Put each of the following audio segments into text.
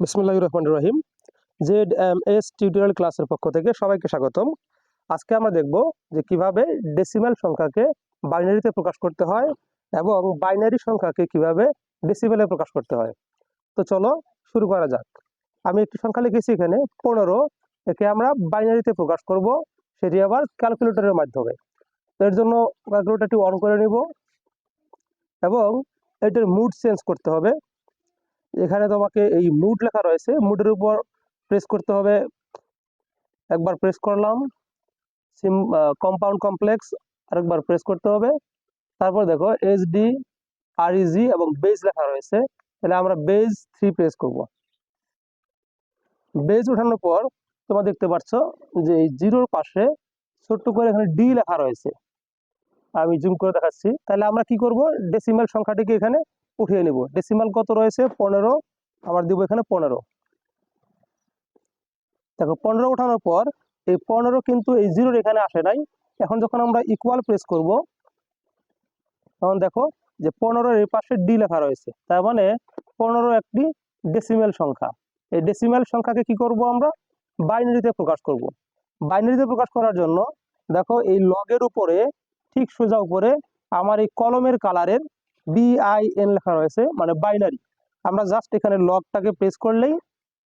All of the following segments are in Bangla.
বিসমুল্লাহ রহমান রহিম। জেড এম এস টিউটোরিয়াল ক্লাসের পক্ষ থেকে সবাইকে স্বাগতম। আজকে আমরা দেখব যে কীভাবে ডেসিমাল সংখ্যাকে বাইনারিতে প্রকাশ করতে হয় এবং বাইনারি সংখ্যাকে কীভাবে ডেসিমেলে প্রকাশ করতে হয়। তো চলো শুরু করা যাক। আমি একটি সংখ্যা লিখেছি এখানে, পনেরো। একে আমরা বাইনারিতে প্রকাশ করব, সেটি আবার ক্যালকুলেটরের মাধ্যমে। এর জন্য ক্যালকুলেটরটি অন করে নিব এবং এটার মুড চেঞ্জ করতে হবে। এখানে তোমাকে এই মুড লেখা রয়েছে। মুডের উপর প্রেস করতে হবে। একবার প্রেস করলাম। সিম কম্পাউন্ড কমপ্লেক্স আরেকবার প্রেস করতে হবে। তারপর দেখো এইচ ডি আর ইজি এবং বেজ লেখা রয়েছে। তাহলে আমরা বেজ থ্রি প্রেস করব। বেজ উঠানোর পর তোমরা দেখতে পাচ্ছ যে এই জিরোর পাশে ছোট্ট করে এখানে ডি লেখা রয়েছে। আমি জুম করে দেখাচ্ছি। তাহলে আমরা কি করব? ডেসিমাল সংখ্যাটিকে এখানে উঠিয়ে নিব। ডেসিমাল কত রয়েছে? পনেরো। আবার দিব এখানে পনেরো। দেখো, পনেরো ওঠানোর পর এই পনেরো কিন্তু এই জিরোর এখানে আসে নাই। এখন যখন আমরা ইকুয়াল প্রেস করব, তখন দেখো যে পনেরোর এই পাশে ডি লেখা রয়েছে। তার মানে পনেরো একটি ডেসিমেল সংখ্যা। এই ডেসিমেল সংখ্যাকে কি করব আমরা? বাইনারিতে প্রকাশ করব। বাইনারিতে প্রকাশ করার জন্য দেখো এই লগের উপরে ঠিক সোজা উপরে আমার এই কলমের কালারের বিআইএন লেখা রয়েছে মানে বাইনারি আমরা জাস্ট এখানে লকটাকে প্রেস করলেই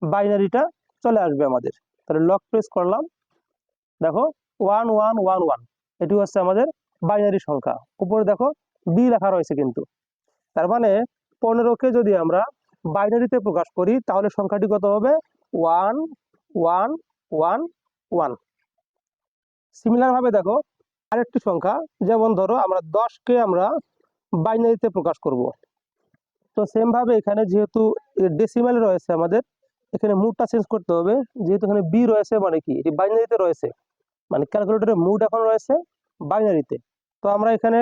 বাইনারিটা চলে আসবে আমাদের। তাহলে লক প্রেস করলাম। দেখো ওয়ান ওয়ান ওয়ান ওয়ান এটি হচ্ছে আমাদের বাইনারি সংখ্যা। উপরে দেখো বি লেখা রয়েছে কিন্তু। তার মানে পনেরোকে যদি আমরা বাইনারিতে প্রকাশ করি, তাহলে সংখ্যাটি কত হবে? ওয়ান ওয়ান ওয়ান ওয়ান সিমিলারভাবে দেখো, আরেকটি সংখ্যা, যেমন ধরো, আমরা দশকে আমরা বাইনারিতে প্রকাশ করব। তো সেম ভাবে এখানে যেহেতু ডেসিমাল রয়েছে আমাদের, এখানে মুডটা চেঞ্জ করতে হবে। যেহেতু এখানে বি রয়েছে মানে কি? এটি বাইনারিতে রয়েছে। মানে ক্যালকুলেটরের মুড এখন রয়েছে বাইনারিতে তো আমরা এখানে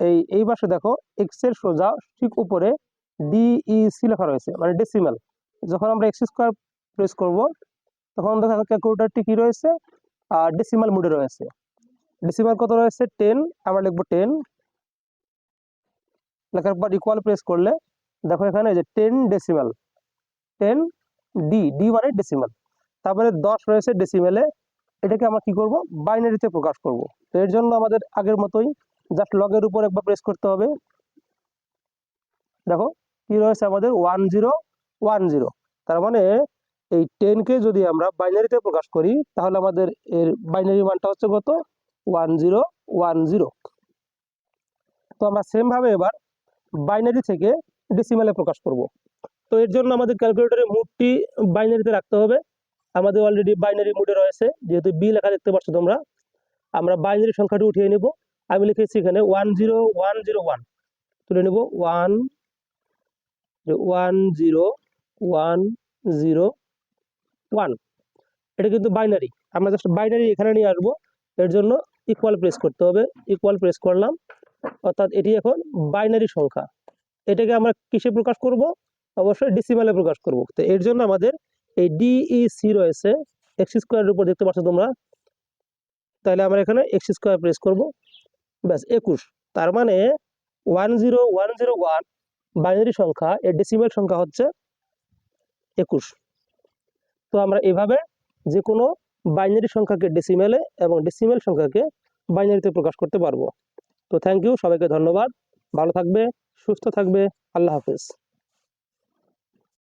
এই এই পাশে দেখো এক্সের সোজা ঠিক উপরে ডিইসি লেখা রয়েছে মানে ডেসিমাল যখন আমরা এক্স স্কোয়ার প্রেস করব, তখন দেখো ক্যালকুলেটরটি কি রয়েছে? আর ডেসিমাল মুডে রয়েছে। ডেসিমাল কত রয়েছে? টেন আমরা লিখব টেন লেখার পর ইকুয়াল প্রেস করলে, দেখো এখানে যে ten decimal ten D D মানে ডেসিমাল তারপরে দশ রয়েছে ডেসিমেলে এটাকে আমরা কি করব? বাইনারিতে প্রকাশ করব। তো এর জন্য আমাদের আগের মতোই জাস্ট লগের উপর একবার প্রেস করতে হবে। দেখো, কি রয়েছে আমাদের? ওয়ান জিরো ওয়ান জিরো তার মানে এই টেনকে যদি আমরা বাইনারিতে প্রকাশ করি, তাহলে আমাদের এর বাইনারি মানটা হচ্ছে কত? ওয়ান জিরো ওয়ান জিরো তো আমরা সেমভাবে এবার বাইনারি থেকে ডেসিমালে প্রকাশ করব। তো এর জন্য আমাদের ক্যালকুলেটরের মুডটি বাইনারিতে রাখতে হবে। আমাদের অলরেডি বাইনারি মুডে রয়েছে। যেহেতু বি লেখা দেখতে পাচ্ছ তোমরা, আমরা বাইনারি সংখ্যাটি উঠিয়ে নেব। আমি লিখেছি এখানে one zero one zero one তুলে নেব one one zero one zero one এটা কিন্তু বাইনারি আমরা জাস্ট বাইনারি এখানে নিয়ে আসব। এর জন্য ইকুয়াল প্রেস করতে হবে। ইকুয়াল প্রেস করলাম। অর্থাৎ এটি এখন বাইনারি সংখ্যা। এটাকে আমরা কিসে প্রকাশ করব? অবশ্যই ডিসিমালে প্রকাশ করব। তো এর জন্য আমাদের এই ডিইসি রয়েছে এক্স স্কোয়ারের উপর দেখতে পাচ্ছ তোমরা। তাহলে আমরা এখানে এক্স স্কোয়ার প্রেস করব। ব্যাস, একুশ। তার মানে one zero one zero one binary সংখ্যা, এর ডেসিমেল সংখ্যা হচ্ছে একুশ। তো আমরা এভাবে যে কোনো বাইনারি সংখ্যাকে ডেসিমেলে এবং ডেসিমেল সংখ্যাকে বাইনারিতে প্রকাশ করতে পারব। তো থ্যাংক ইউ সবাইকে ধন্যবাদ। ভালো থাকবে সুস্থ থাকবে আল্লাহ হাফেজ।